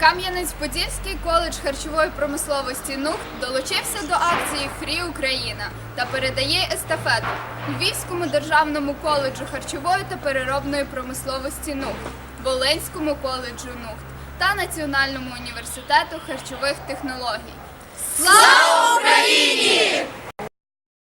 Кам'янець-Подільський коледж харчової промисловості НУХ долучився до акції Фрі Україна та передає естафету Львівському державному коледжу харчової та переробної промисловості НУХ, Волинському коледжу НУХ та Національному університету харчових технологій. Слава Україні!